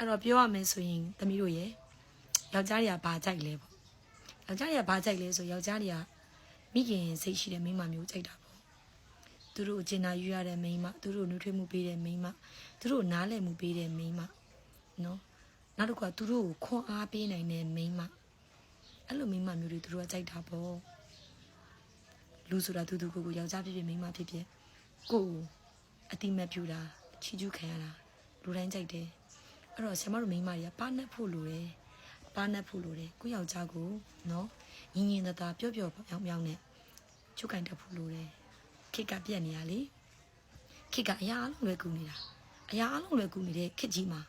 အဲ့တော့ပြောရမယ်ဆိုရင်သမီးတို့ရဲ့ယောက်ျားတွေကဘာကြိုက်လဲပေါ့ယောက်ျားတွေကဘာကြိုက်လဲဆိုယောက်ျားတွေကမိခင်စိတ်ရှိတဲ့မိန်းမမျိုးကြိုက်တာပေါ့သူတို့ကိုကျင်နာယူရတဲ့မိန်းမသူတို့ကိုနှွေးထွေးမှုပေးတဲ့မိန်းမသူတို့ကိုနားလည်မှုပေးတဲ့မိန်းမနော်နောက်တစ်ခုကသူတို့ကိုခွန်အားပေးနိုင်တဲ့မိန်းမအဲ့လိုမိန်းမမျိုးတွေသူတို့ကကြိုက်တာပေါ့လူဆိုတာသူသူကိုယ်ကိုယောက်ျားဖြစ်ဖြစ်မိန်းမဖြစ်ဖြစ်ကိုယ်ကိုအတိမတ်ပြူတာချီကျူးခံရတာလူတိုင်းကြိုက်တယ် အဲ့တော့ဆရာမတို့မိန်းမတွေကပါနက်ဖို့လိုတယ်ပါနက်ဖို့လိုတယ်ကိုယ့်ယောက်ျားကိုနော်ညီညီသာသာပျော့ပျော့ပြောင်းပြောင်းနဲ့ချုပ်ကင်တတ်ဖို့လိုတယ်ခေတ်ကပြက်နေရလေခေတ်ကအရာအလုံးလွယ်ကူနေတာအရာအလုံးလွယ်ကူနေတဲ့ခေတ်ကြီးမှာ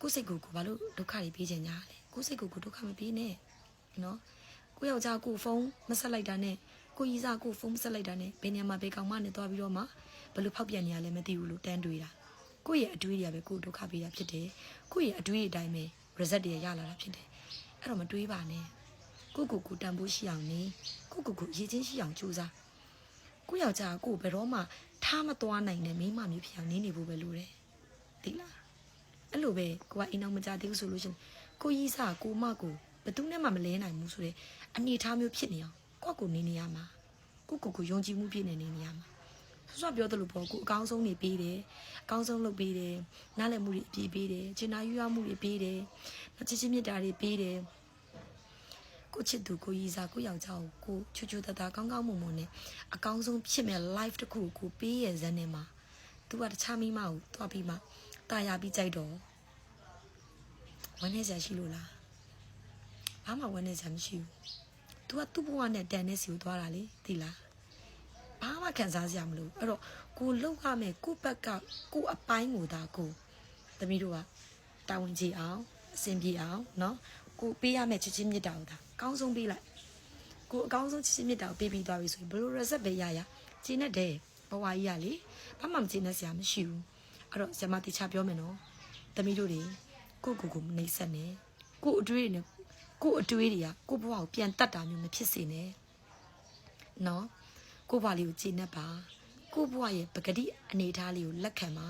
ကိုယ့်စိတ်ကိုကိုယ်ဘာလို့ဒုက္ခတွေပေးချင်ကြလဲကိုယ့်စိတ်ကိုကိုယ်ဒုက္ခမပေးနဲ့နော်ကိုယ့်ယောက်ျားကိုယ်ဖုန်းမဆက်လိုက်တာနဲ့ကိုယ်ကြီးစားကိုယ်ဖုန်းမဆက်လိုက်တာနဲ့ဘယ်နေရာမှာဘယ်ကောင်မှနဲ့သွားပြီးတော့မှဘယ်လိုဖောက်ပြန်နေရလဲမသိဘူးလို့တန်းတွေးတာ ကိုယ့်ရဲ့အတွေးတွေကပဲကိုယ်ဒုက္ခပေးတာဖြစ်တယ်ကိုယ့်ရဲ့အတွေးအတိုင်းပဲ result တွေရလာတာဖြစ်တယ်အဲ့တော့မတွေးပါနဲ့ကိုယ့်ကိုယ်ကိုယ်တန်ဖိုးရှိအောင်နေကိုယ့်ကိုယ်ကိုယ်ရည်ချင်းရှိအောင်ကြိုးစားကိုယ့်ယောက်ျားကကိုယ်ဘယ်တော့မှထားမသွားနိုင်တဲ့မိန်းမမျိုးဖြစ်အောင်နေနေဖို့ပဲလိုတယ်သိလားအဲ့လိုပဲကိုကအိမ်အောင်မကြသေးဘူးဆိုလို့ရှရင်ကိုကြီးစားကိုမကိုဘယ်သူနဲ့မှမလဲနိုင်ဘူးဆိုတဲ့အနေအထားမျိုးဖြစ်နေအောင်ကိုယ့်ကိုယ်နေနေရမှာကိုယ့်ကိုယ်ကိုယုံကြည်မှုပြည့်နေနေနေရမှာ ဆွဆွပြောသလိုပေါ့ကိုအကောင်းဆုံးနေပေးတယ်အကောင်းဆုံးလုပ်ပေးတယ်နားလည်မှုတွေအပြည့်ပေးတယ်ကျင်နာယူရမှုတွေပေးတယ်နောက်ချစ်ချင်းမြတ်တာတွေပေးတယ်ကိုချစ်သူကိုကြီးစားကိုယောက်ျားကိုကိုချူချူတတကောင်းကောင်းမွန်မွန်နဲ့အကောင်းဆုံးဖြစ်မဲ့ life တစ်ခုကိုပေးရဇန်းနေမှာ तू ကတခြားမိမကိုတွားပြီးမှတာယာပြီးကြိုက်တော့ဝမ်းနေစရာရှိလို့လားဘာမှဝမ်းနေစရာမရှိဘူး तू ကသူ့ဘဝနဲ့တန်တဲ့စီကိုသွားတာလေသိလား ဘာမှခံစားစရာမလိုဘူးအဲ့တော့ကိုလောက်ရမယ်ကိုဘက်ကကိုအပိုင်းကိုဒါကိုသမီးတို့ကတာဝန်ကြီးအောင်အဆင်ပြေအောင်เนาะကိုပေးရမယ်ချစ်ချင်းမြတ်တာကိုဒါအကောင်းဆုံးပေးလိုက်ကိုအကောင်းဆုံးချစ်ချင်းမြတ်တာကိုပေးပြီးသွားပြီဆိုရင်ဘယ်လို reset ပဲရရကျင်းနဲ့တဲ့ဘဝကြီးရလေဘာမှမကျင်းနဲ့စရာမရှိဘူးအဲ့တော့ဇမတိချပြောမယ်နော်သမီးတို့တွေကိုကိုကိုမနှိမ့်ဆက်နဲ့ကိုအတွေးနဲ့ကိုအတွေးတွေကကိုဘဝကိုပြန်တတ်တာမျိုးမဖြစ်စေနဲ့နော် ကိုယ့်ဘဝလေးကိုကြည်နပ်ပါကိုယ့်ဘဝရဲ့ပဂတိအနေအထားလေးကိုလက်ခံပါ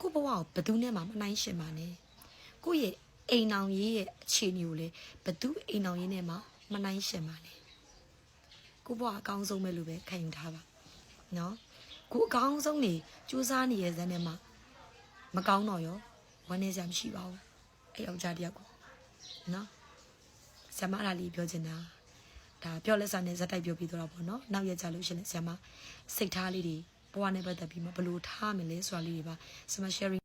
ကိုယ့်ဘဝကိုဘယ်သူနဲ့မှမနှိုင်းရှင်ပါနဲ့ကိုယ့်ရဲ့အိမ်အောင်ရေးရဲ့အခြေအနေကိုလည်းဘယ်သူအိမ်အောင်ရေးနဲ့မှမနှိုင်းရှင်ပါနဲ့ကိုယ့်ဘဝအကောင်းဆုံးပဲလို့ပဲခံယူထားပါနော်ကိုယ်အကောင်းဆုံးနေစူးစမ်းနေရတဲ့နဲ့မှမကောင်းတော့ရောဝမ်းနေစရာမရှိပါဘူးအဲ့ယောက်ျားတယောက်ကိုနော်ဆရာမအရာလေးပြောချင်တာ ဒါပြောလက်စာနဲ့ဇက်တိုက်ပြောပြီးတော့ပေါ့နော်နောက်ရကြလို့ရှရင်ဆရာမစိတ်ထားလေးတွေဘဝနဲ့ပတ်သက်ပြီးမှဘယ်လိုထားမလဲဆိုတာလေးတွေပါဆရာမ sharing